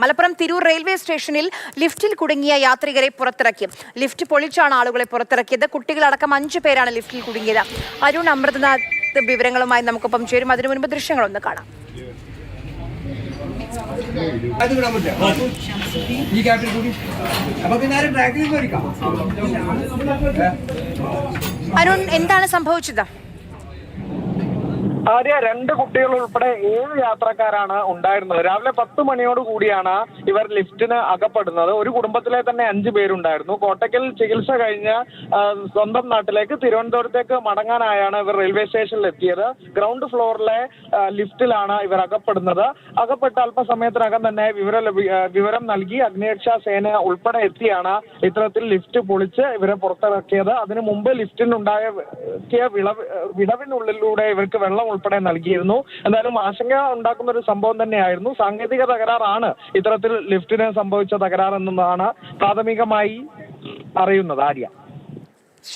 Malappuram Tirur railway സ്റ്റേഷനിൽ ലിഫ്റ്റിൽ കുടുങ്ങിയ യാത്രികരെ പുറത്തിറക്കി. ലിഫ്റ്റ് പൊളിച്ചാണ് ആളുകളെ പുറത്തിറക്കിയത്. കുട്ടികളടക്കം അഞ്ചു പേരാണ് ലിഫ്റ്റിൽ കുടുങ്ങിയത്. അരുൺ അമൃതനാഥ് വിവരങ്ങളുമായി നമുക്കൊപ്പം ചേരും. അതിനു മുൻപ് ദൃശ്യങ്ങളൊന്ന് കാണാം. അത് വിടാൻ പറ്റില്ല ഈ ക്യാപ്റ്റൻ കൂടി. അപ്പൊ പിന്നെ ആരും ട്രാക്കിലേക്ക് അരുൺ എന്താണ് സംഭവിച്ചത്? ആദ്യ രണ്ട് കുട്ടികൾ ഉൾപ്പെടെ ഏഴ് യാത്രക്കാരാണ് ഉണ്ടായിരുന്നത്. രാവിലെ പത്ത് മണിയോട് കൂടിയാണ് ഇവർ ലിഫ്റ്റിന് അകപ്പെടുന്നത്. ഒരു കുടുംബത്തിലെ തന്നെ അഞ്ചു പേരുണ്ടായിരുന്നു. കോട്ടയ്ക്കൽ ചികിത്സ കഴിഞ്ഞ് സ്വന്തം നാട്ടിലേക്ക് തിരുവനന്തപുരത്തേക്ക് മടങ്ങാനായാണ് ഇവർ റെയിൽവേ സ്റ്റേഷനിൽ എത്തിയത്. ഗ്രൗണ്ട് ഫ്ലോറിലെ ലിഫ്റ്റിലാണ് ഇവർ അകപ്പെടുന്നത്. അകപ്പെട്ട അല്പസമയത്തിനകം തന്നെ വിവര വിവരം നൽകി അഗ്നിരക്ഷാ സേന ഉൾപ്പെടെ എത്തിയാണ് ഇത്തരത്തിൽ ലിഫ്റ്റ് പൊളിച്ച് ഇവരെ പുറത്തിറക്കിയത്. അതിനു മുമ്പ് ലിഫ്റ്റിനുണ്ടായ വിളവ് വിടവിനുള്ളിലൂടെ ഇവർക്ക് വെള്ളം ഉൾപ്പെടെ നൽകിയിരുന്നു. എന്തായാലും ആശങ്ക ഉണ്ടാക്കുന്ന ഒരു സംഭവം തന്നെയായിരുന്നു. സാങ്കേതിക തകരാറാണ് ഇത്തരത്തിൽ ലിഫ്റ്റിന് സംഭവിച്ച തകരാർ എന്നതാണ് പ്രാഥമികമായി അറിയുന്നത്. ആര്യ.